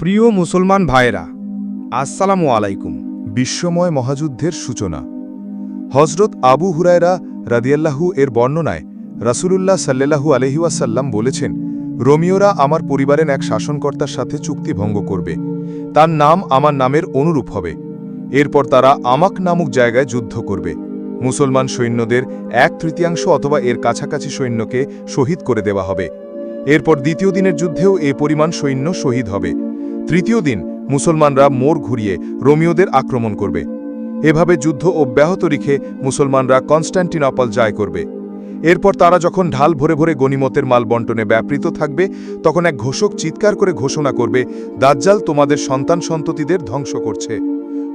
প্রিয় মুসলমান ভাইয়েরা, আসসালামু আলাইকুম। বিশ্বময় মহাযুদ্ধের সূচনা। হজরত আবু হুরায়রা রাদিয়াল্লাহু এর বর্ণনায় রাসূলুল্লাহ সাল্লাল্লাহু আলহিউসাল্লাম বলেছেন, রোমিওরা আমার পরিবারের এক শাসনকর্তার সাথে চুক্তি ভঙ্গ করবে। তার নাম আমার নামের অনুরূপ হবে। এরপর তারা আমাক নামক জায়গায় যুদ্ধ করবে। মুসলমান সৈন্যদের এক তৃতীয়াংশ অথবা এর কাছাকাছি সৈন্যকে শহীদ করে দেওয়া হবে। এরপর দ্বিতীয় দিনের যুদ্ধেও এ পরিমাণ সৈন্য শহীদ হবে। তৃতীয় দিন মুসলমানরা মোড় ঘুরিয়ে রোমিওদের আক্রমণ করবে। এভাবে যুদ্ধ অব্যাহত রেখে মুসলমানরা কনস্ট্যান্টিনপল জয় করবে। এরপর তারা যখন ঢাল ভরে ভরে গণিমতের মাল বন্টনে ব্যাপৃত থাকবে, তখন এক ঘোষক চিৎকার করে ঘোষণা করবে, দাজ্জাল তোমাদের সন্তান সন্ততিদের ধ্বংস করছে।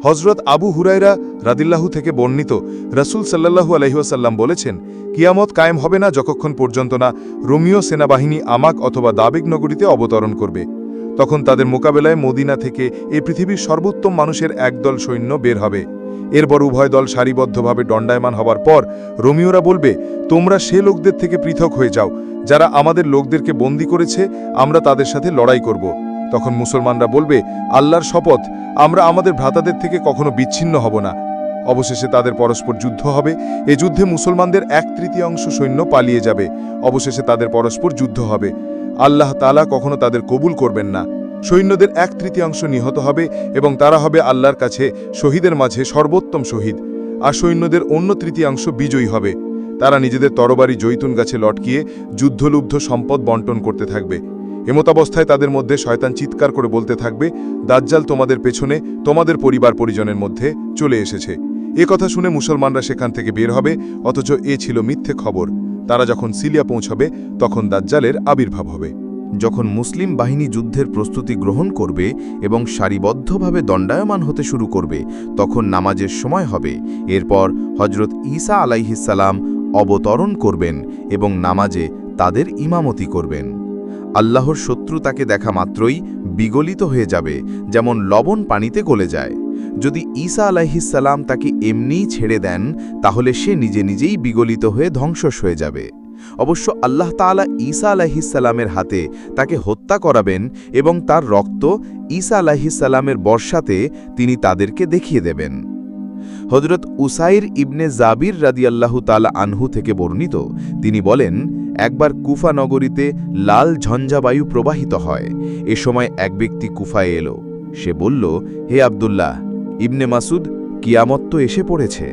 হজরত আবু হুরাইরা রাদিল্লাহু থেকে বর্ণিত রাসূল সাল্লাল্লাহু আলহিহাসাল্লাম বলেছেন, কিয়ামত কায়েম হবে না যতক্ষণ পর্যন্ত না রোমিও সেনাবাহিনী আমাক অথবা দাবেগ নগরীতে অবতরণ করবে। তখন তাদের মোকাবেলায় মদিনা থেকে এ পৃথিবীর সর্বোত্তম মানুষের একদল সৈন্য বের হবে। এরপর উভয় দল সারিবদ্ধভাবে দণ্ডায়মান হবার পর রোমিওরা বলবে, তোমরা সে লোকদের থেকে পৃথক হয়ে যাও। যারা আমাদের লোকদেরকে বন্দী করেছে, আমরা তাদের সাথে লড়াই করব। তখন মুসলমানরা বলবে, আল্লাহর শপথ, আমরা আমাদের ভ্রাতাদের থেকে কখনো বিচ্ছিন্ন হব না। অবশেষে তাদের পরস্পর যুদ্ধ হবে। এ যুদ্ধে মুসলমানদের এক তৃতীয়াংশ সৈন্য পালিয়ে যাবে। অবশেষে তাদের পরস্পর যুদ্ধ হবে। আল্লাহ তালা কখনো তাদের কবুল করবেন না। সৈন্যদের এক তৃতীয়াংশ নিহত হবে এবং তারা হবে আল্লাহর কাছে শহীদের মাঝে সর্বোত্তম শহীদ। আর সৈন্যদের অন্য তৃতীয়াংশ বিজয়ী হবে। তারা নিজেদের তরবারি জৈতুন গাছে লটকিয়ে যুদ্ধলুব্ধ সম্পদ বন্টন করতে থাকবে। এমতাবস্থায় তাদের মধ্যে শয়তান চিৎকার করে বলতে থাকবে, দাজ্জাল তোমাদের পেছনে, তোমাদের পরিবার পরিজনের মধ্যে চলে এসেছে। এ কথা শুনে মুসলমানরা সেখান থেকে বের হবে, অথচ এ ছিল মিথ্যে খবর। তারা যখন সিলিয়া পৌঁছবে, তখন দাজ্জালের আবির্ভাব হবে। যখন মুসলিম বাহিনী যুদ্ধের প্রস্তুতি গ্রহণ করবে এবং সারিবদ্ধভাবে দণ্ডায়মান হতে শুরু করবে, তখন নামাজের সময় হবে। এরপর হজরত ঈসা আলাইহিসাল্লাম অবতরণ করবেন এবং নামাজে তাদের ইমামতি করবেন। আল্লাহর শত্রু তাকে দেখা মাত্রই বিগলিত হয়ে যাবে, যেমন লবণ পানিতে গলে যায়। যদি ঈসা আলাইহিসাল্লাম তাকে এমনিই ছেড়ে দেন, তাহলে সে নিজে নিজেই বিগলিত হয়ে ধ্বংসস হয়ে যাবে। অবশ্য আল্লাহ তাআলা ঈসা আলাহিসাল্লামের হাতে তাকে হত্যা করাবেন এবং তার রক্ত ঈসা আলাহিসাল্লামের বর্ষাতে তিনি তাদেরকে দেখিয়ে দেবেন। হজরত উসাইর ইবনে জাবির রাদিয়াল্লাহু তালা আনহু থেকে বর্ণিত, তিনি বলেন, একবার কুফা নগরীতে লাল ঝঞ্ঝাবায়ু প্রবাহিত হয়। এ সময় এক ব্যক্তি কুফায় এলো। সে বলল, হে আবদুল্লাহ ইবনে মাসুদ কিয়ামত তো এসে পড়েছে।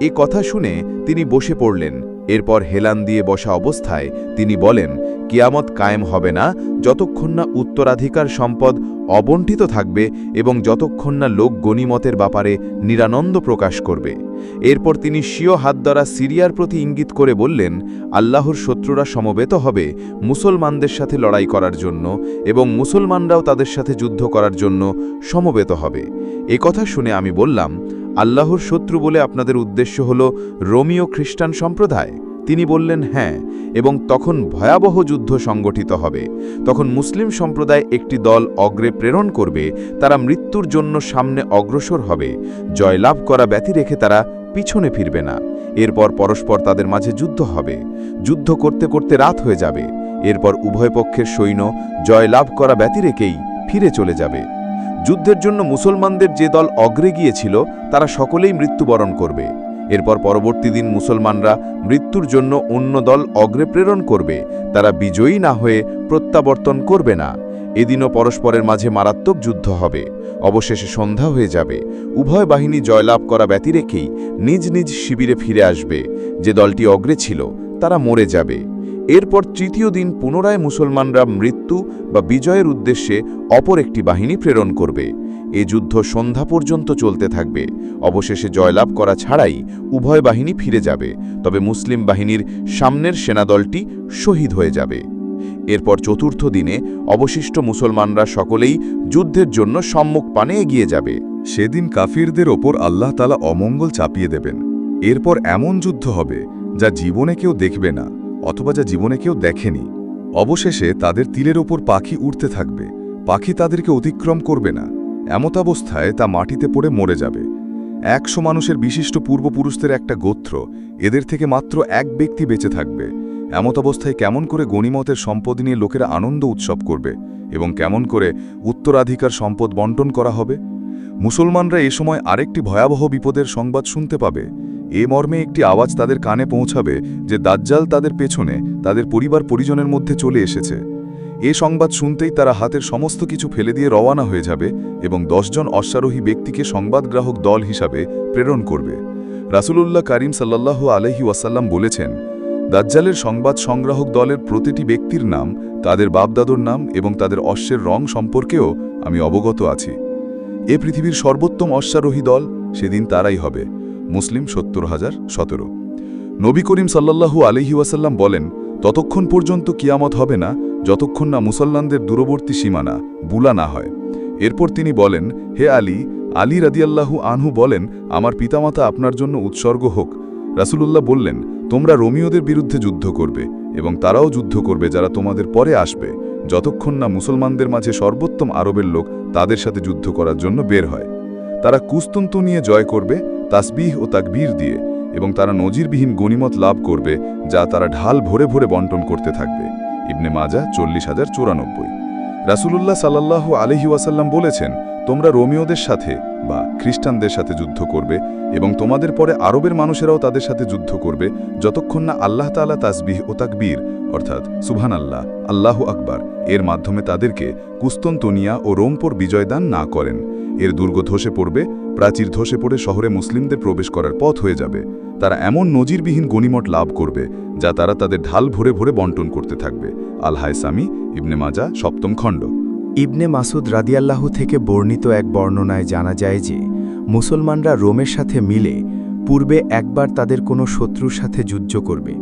এ কথা শুনে তিনি বসে পড়লেন, এরপর হেলান দিয়ে বসা অবস্থায় তিনি বলেন কিয়ামত কায়েম হবে না, যতক্ষণ না উত্তরাধিকার সম্পদ অবণ্ঠিত থাকবে এবং যতক্ষণ না লোক গণিমতের ব্যাপারে নিরানন্দ প্রকাশ করবে। এরপর তিনি স্বীয় হাত দ্বারা সিরিয়ার প্রতি ইঙ্গিত করে বললেন, আল্লাহর শত্রুরা সমবেত হবে মুসলমানদের সাথে লড়াই করার জন্য এবং মুসলমানরাও তাদের সাথে যুদ্ধ করার জন্য সমবেত হবে। এ কথা শুনে আমি বললাম, আল্লাহর শত্রু বলে আপনাদের উদ্দেশ্য হল রোমিও খ্রিস্টান সম্প্রদায়? তিনি বললেন হ্যাঁ এবং তখন ভয়াবহ যুদ্ধ সংগঠিত হবে। তখন মুসলিম সম্প্রদায় একটি দল অগ্রে প্রেরণ করবে, তারা মৃত্যুর জন্য সামনে অগ্রসর হবে। জয়লাভ করা ব্যতি রেখে তারা পিছনে ফিরবে না। এরপর পরস্পর তাদের মাঝে যুদ্ধ হবে। যুদ্ধ করতে করতে রাত হয়ে যাবে। এরপর উভয় পক্ষের সৈন্য জয়লাভ করা ব্যতি রেখেই ফিরে চলে যাবে। যুদ্ধের জন্য মুসলমানদের যে দল অগ্রে গিয়েছিল, তারা সকলেই মৃত্যুবরণ করবে। এরপর পরবর্তী দিন মুসলমানরা মৃত্যুর জন্য অন্য দল অগ্রে প্রেরণ করবে। তারা বিজয়ী না হয়ে প্রত্যাবর্তন করবে না। এদিনও পরস্পরের মাঝে মারাত্মক যুদ্ধ হবে। অবশেষে সন্ধ্যা হয়ে যাবে। উভয় বাহিনী জয়লাভ করা ব্যতি রেখেই নিজ নিজ শিবিরে ফিরে আসবে। যে দলটি অগ্রে ছিল, তারা মরে যাবে। এরপর তৃতীয় দিন পুনরায় মুসলমানরা মৃত্যু বা বিজয়ের উদ্দেশ্যে অপর একটি বাহিনী প্রেরণ করবে। এ যুদ্ধ সন্ধ্যা পর্যন্ত চলতে থাকবে। অবশেষে জয়লাভ করা ছাড়াই উভয় বাহিনী ফিরে যাবে। তবে মুসলিম বাহিনীর সামনের সেনাদলটি শহীদ হয়ে যাবে। এরপর চতুর্থ দিনে অবশিষ্ট মুসলমানরা সকলেই যুদ্ধের জন্য সম্মুখ পানে এগিয়ে যাবে। সেদিন কাফিরদের ওপর আল্লাহ তালা অমঙ্গল চাপিয়ে দেবেন। এরপর এমন যুদ্ধ হবে যা জীবনে কেউ দেখবে না অথবা যা জীবনে কেউ দেখেনি। অবশেষে তাদের তিলের ওপর পাখি উঠতে থাকবে। পাখি তাদেরকে অতিক্রম করবে না। এমতাবস্থায় তা মাটিতে পড়ে মরে যাবে। একশো মানুষের বিশিষ্ট পূর্বপুরুষদের একটা গোত্র, এদের থেকে মাত্র এক ব্যক্তি বেঁচে থাকবে। এমত অবস্থায় কেমন করে গণিমতের সম্পদ নিয়ে লোকেরা আনন্দ উৎসব করবে এবং কেমন করে উত্তরাধিকার সম্পদ বন্টন করা হবে? মুসলমানরা এ সময় আরেকটি ভয়াবহ বিপদের সংবাদ শুনতে পাবে। এ মর্মে একটি আওয়াজ তাদের কানে পৌঁছাবে যে দাজ্জাল তাদের পেছনে, তাদের পরিবার পরিজনের মধ্যে চলে এসেছে। এ সংবাদ শুনতেই তারা হাতের সমস্ত কিছু ফেলে দিয়ে রওয়ানা হয়ে যাবে এবং দশজন অশ্বারোহী ব্যক্তিকে সংবাদগ্রাহক দল হিসাবে প্রেরণ করবে। রাসুলুল্লাহ করিম সাল্লাল্লাহু আলহি ওয়াসাল্লাম বলেছেন, দাজ্জালের সংবাদ সংগ্রাহক দলের প্রতিটি ব্যক্তির নাম, তাদের বাপদাদর নাম এবং তাদের অশ্বের রং সম্পর্কেও আমি অবগত আছি। এ পৃথিবীর সর্বোত্তম অশ্বারোহী দল, সেদিন তারাই হবে। মুসলিম সত্তর হাজার সতেরো। নবী করিম সাল্লাল্লাহু আলহি ওয়াসাল্লাম বলেন, ততক্ষণ পর্যন্ত কিয়ামত হবে না, যতক্ষণ না মুসলমানদের দূরবর্তী সীমানা বুলা না হয়। এরপর তিনি বলেন, হে আলী আলী রাদিয়াল্লাহু আনহু বলেন, আমার পিতামাতা আপনার জন্য উৎসর্গ হোক। রাসুলুল্লাহ বললেন, তোমরা রোমিওদের বিরুদ্ধে যুদ্ধ করবে এবং তারাও যুদ্ধ করবে যারা তোমাদের পরে আসবে। যতক্ষণ না মুসলমানদের মাঝে সর্বোত্তম আরবের লোক তাদের সাথে যুদ্ধ করার জন্য বের হয়। তারা কুস্তন্তু নিয়ে জয় করবে তাসবিহ ও তাকবীর দিয়ে এবং তারা নজিরবিহীন গণিমত লাভ করবে যা তারা ঢাল ভরে ভরে বন্টন করতে থাকবে। ইবনে মাজা চল্লিশ হাজার চুরানব্বই। রাসূলুল্লাহ সাল্লাল্লাহু আলহি ওয়াসাল্লাম বলেছেন, তোমরা রোমিওদের সাথে বা খ্রিস্টানদের সাথে যুদ্ধ করবে এবং তোমাদের পরে আরবের মানুষেরাও তাদের সাথে যুদ্ধ করবে যতক্ষণ না আল্লাহ তাআলা তাসবিহ ও তাকবীর, অর্থাৎ সুবহান আল্লাহ আল্লাহু আকবার, এর মাধ্যমে তাদেরকে কুস্তন্তনিয়া ও রোমপোর বিজয় দান না করেন। এর দুর্গ ধসে পড়বে, প্রাচীর ধসে পড়ে শহরে মুসলিমদের প্রবেশ করার পথ হয়ে যাবে। তারা এমন নজিরবিহীন গণিমট লাভ করবে, যা তারা তাদের ঢাল ভরে ভরে বন্টন করতে থাকবে। আল হায়সামি ইবনে মাজা, সপ্তম খণ্ড। ইবনে মাসুদ রাদিয়াল্লাহু থেকে বর্ণিত এক বর্ণনায় জানা যায় যে, মুসলমানরা রোমের সাথে মিলে পূর্বে একবার তাদের কোনো শত্রুর সাথে যুদ্ধ করবে।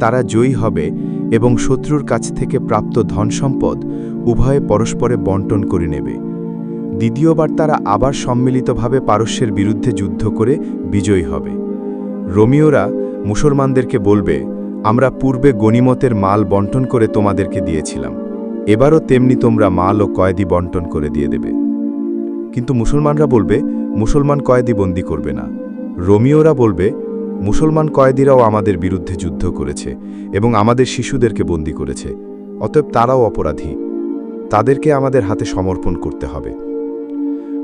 তারা জয়ী হবে এবং শত্রুর কাছ থেকে প্রাপ্ত ধনসম্পদ উভয়ে পরস্পরে বন্টন করে নেবে। দ্বিতীয়বার তারা আবার সম্মিলিতভাবে পারস্যের বিরুদ্ধে যুদ্ধ করে বিজয়ী হবে। রোমিওরা মুসলমানদেরকে বলবে, আমরা পূর্বে গণিমতের মাল বন্টন করে তোমাদেরকে দিয়েছিলাম। এবারও তেমনি তোমরা মাল ও কয়েদি বন্টন করে দিয়ে দেবে। কিন্তু মুসলমানরা বলবে, মুসলমান কয়েদি বন্দি করবে না। রোমিওরা বলবে, মুসলমান কয়েদিরাও আমাদের বিরুদ্ধে যুদ্ধ করেছে এবং আমাদের শিশুদেরকে বন্দি করেছে। অতএব তারাও অপরাধী। তাদেরকে আমাদের হাতে সমর্পণ করতে হবে।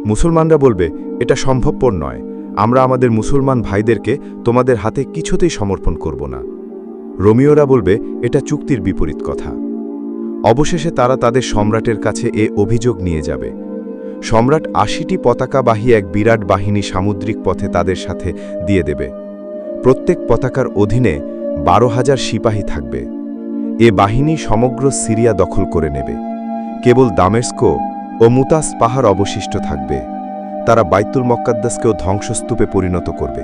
মুসলমানরা বলবে, এটা সম্ভবপর নয়। আমরা আমাদের মুসলমান ভাইদেরকে তোমাদের হাতে কিছুতেই সমর্পণ করব না। রোমিওরা বলবে, এটা চুক্তির বিপরীত কথা। অবশেষে তারা তাদের সম্রাটের কাছে এ অভিযোগ নিয়ে যাবে। সম্রাট আশিটি পতাকাবাহী এক বিরাট বাহিনী সামুদ্রিক পথে তাদের সাথে দিয়ে দেবে। প্রত্যেক পতাকার অধীনে বারো হাজার সিপাহী থাকবে। এ বাহিনী সমগ্র সিরিয়া দখল করে নেবে। কেবল দামেস্কো ও মুতাস পাহাড় অবশিষ্ট থাকবে। তারা বাইতুল মক্কাদ্দাসকেও ধ্বংসস্তূপে পরিণত করবে।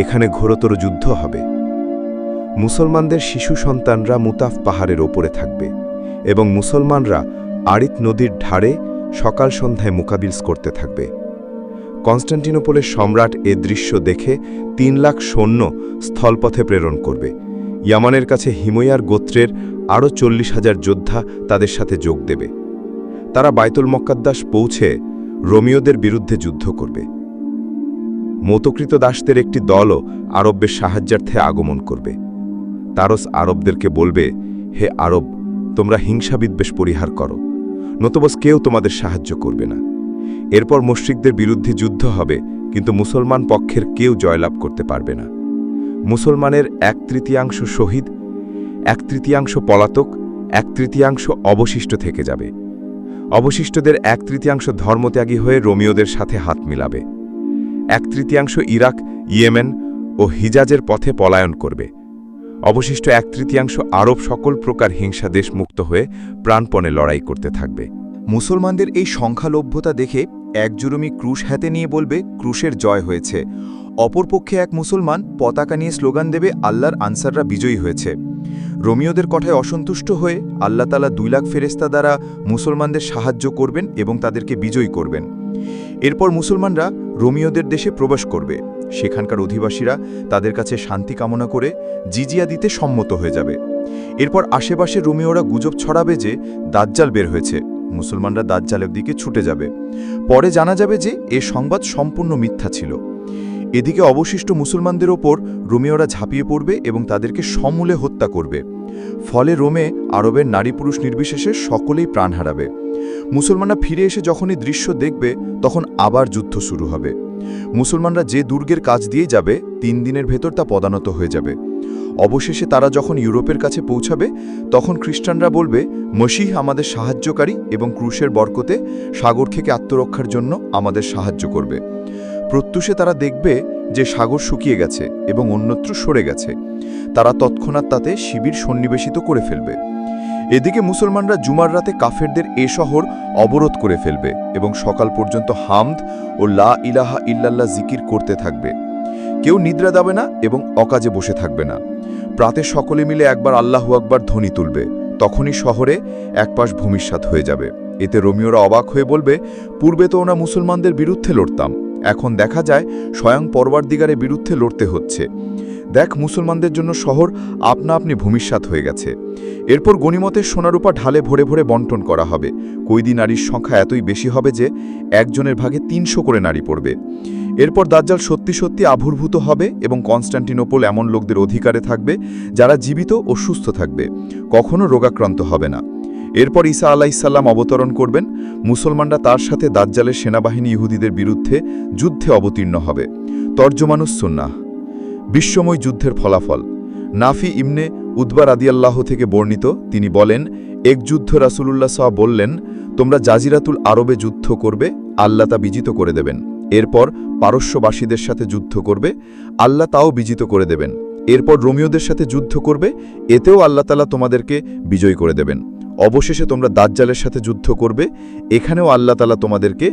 এখানে ঘোরতর যুদ্ধ হবে। মুসলমানদের শিশু সন্তানরা মুতাফ পাহাড়ের ওপরে থাকবে এবং মুসলমানরা আড়িত নদীর ঢাড়ে সকাল সন্ধ্যায় মোকাবিলস করতে থাকবে। কনস্টান্টিনোপলের সম্রাট এ দৃশ্য দেখে তিন লাখ সৈন্য স্থলপথে প্রেরণ করবে। ইয়ামানের কাছে হিময়ার গোত্রের আরও চল্লিশ হাজার যোদ্ধা তাদের সাথে যোগ দেবে। তারা বাইতুল মক্কাদ্দাস পৌঁছে রোমিওদের বিরুদ্ধে যুদ্ধ করবে। মতকৃত দাসদের একটি দলও আরবের সাহায্যার্থে আগমন করবে। তারস আরবদেরকে বলবে, হে আরব, তোমরা হিংসাবিদ্বেষ পরিহার করো। নতবস কেউ তোমাদের সাহায্য করবে না। এরপর মুশ্রিকদের বিরুদ্ধে যুদ্ধ হবে, কিন্তু মুসলমান পক্ষের কেউ জয়লাভ করতে পারবে না। মুসলমানের এক তৃতীয়াংশ শহীদ, এক তৃতীয়াংশ পলাতক, এক তৃতীয়াংশ অবশিষ্ট থেকে যাবে। অবশিষ্টদের এক তৃতীয়াংশ ধর্মত্যাগী হয়ে রোমিওদের সাথে হাত মিলাবে। এক তৃতীয়াংশ ইরাক, ইয়েমেন ও হিজাজের পথে পলায়ন করবে। অবশিষ্ট এক তৃতীয়াংশ আরব সকল প্রকার হিংসা দেশ মুক্ত হয়ে প্রাণপণে লড়াই করতে থাকবে। মুসলমানদের এই সংখ্যালভ্যতা দেখে এক জুরুমি ক্রুশ হাতে নিয়ে বলবে, ক্রুশের জয় হয়েছে। অপরপক্ষে এক মুসলমান পতাকা নিয়ে স্লোগান দেবে, আল্লাহর আনসাররা বিজয়ী হয়েছে। রোমিওদের কথায় অসন্তুষ্ট হয়ে আল্লাহ তালা দুই লাখ ফেরেস্তা দ্বারা মুসলমানদের সাহায্য করবেন এবং তাদেরকে বিজয়ী করবেন। এরপর মুসলমানরা রোমিওদের দেশে প্রবেশ করবে। সেখানকার অধিবাসীরা তাদের কাছে শান্তি কামনা করে জিজিয়া দিতে সম্মত হয়ে যাবে। এরপর আশেপাশে রোমিওরা গুজব ছড়াবে যে দাজ্জাল বের হয়েছে। মুসলমানরা দাজ্জালের দিকে ছুটে যাবে। পরে জানা যাবে যে এ সংবাদ সম্পূর্ণ মিথ্যা ছিল। এদিকে অবশিষ্ট মুসলমানদের ওপর রোমিওরা ঝাঁপিয়ে পড়বে এবং তাদেরকে সমূলে হত্যা করবে। ফলে রোমে আরবের নারী পুরুষ নির্বিশেষে সকলেই প্রাণ হারাবে। মুসলমানরা ফিরে এসে যখনই দৃশ্য দেখবে, তখন আবার যুদ্ধ শুরু হবে। মুসলমানরা যে দুর্গের কাজ দিয়ে যাবে, তিন দিনের ভেতর তা পদানত হয়ে যাবে। অবশেষে তারা যখন ইউরোপের কাছে পৌঁছাবে, তখন খ্রিস্টানরা বলবে, মসিহ আমাদের সাহায্যকারী এবং ক্রুশের বরকতে সাগর থেকে আত্মরক্ষার জন্য আমাদের সাহায্য করবে। প্রত্যুষে তারা দেখবে যে সাগর শুকিয়ে গেছে এবং অন্যত্র সরে গেছে। তারা তৎক্ষণাৎ তাতে শিবির সন্নিবেশিত করে ফেলবে। এদিকে মুসলমানরা জুমার রাতে কাফেরদের এ শহর অবরোধ করে ফেলবে এবং সকাল পর্যন্ত হামদ ও লা ইলাহা ইল্লাল্লাহ জিকির করতে থাকবে। কেউ নিদ্রা দাবে না এবং অকাজে বসে থাকবে না। প্রাতে সকলে মিলে একবার আল্লাহু আকবার ধ্বনি তুলবে। তখনই শহরে একপাশ ভূমিষ্যাত হয়ে যাবে। এতে রোমিওরা অবাক হয়ে বলবে, পূর্বে তো ওনা মুসলমানদের বিরুদ্ধে লড়তাম। এখন দেখা যায় স্বয়ং পরবারদিগারের বিরুদ্ধে লড়তে হচ্ছে। দেখ, মুসলমানদের জন্য শহর আপনা আপনি ভূমিষ্যাত হয়ে গেছে। এরপর গণিমতের সোনারূপা ঢালে ভরে ভরে বন্টন করা হবে। কৈদি নারীর সংখ্যা এতই বেশি হবে যে একজনের ভাগে তিনশো করে নারী পড়বে। এরপর দাজ্জাল সত্যি সত্যি আবির্ভূত হবে এবং কনস্ট্যান্টিনোপল এমন লোকদের অধিকারে থাকবে যারা জীবিত ও সুস্থ থাকবে। কখনো রোগাক্রান্ত হবে না। এরপর ঈসা আলাইসাল্লাম অবতরণ করবেন। মুসলমানরা তার সাথে দাজ্জালের সেনাবাহিনী ইহুদিদের বিরুদ্ধে যুদ্ধে অবতীর্ণ হবে। তর্জমানুস সুন্নাহ। বিশ্বময় যুদ্ধের ফলাফল। নাফি ইমনে উদ্বার আদিয়াল্লাহ থেকে বর্ণিত, তিনি বলেন, এক যুদ্ধ রাসুলুল্লাহ সাহা বললেন, তোমরা জাজিরাতুল আরবে যুদ্ধ করবে, আল্লাহ তা বিজিত করে দেবেন। এরপর পারস্যবাসীদের সাথে যুদ্ধ করবে, আল্লাহ তাও বিজিত করে দেবেন। এরপর রোমিওদের সাথে যুদ্ধ করবে, এতেও আল্লাহ তালা তোমাদেরকে বিজয় করে দেবেন। অবশেষে তোমরা দাজ্জালের সাথে যুদ্ধ করবে, এখানেও আল্লাহ তালা তোমাদেরকে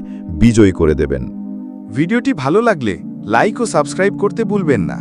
বিজয়ী করে দেবেন। ভিডিওটি ভালো লাগলে লাইক ও সাবস্ক্রাইব করতে ভুলবেন না।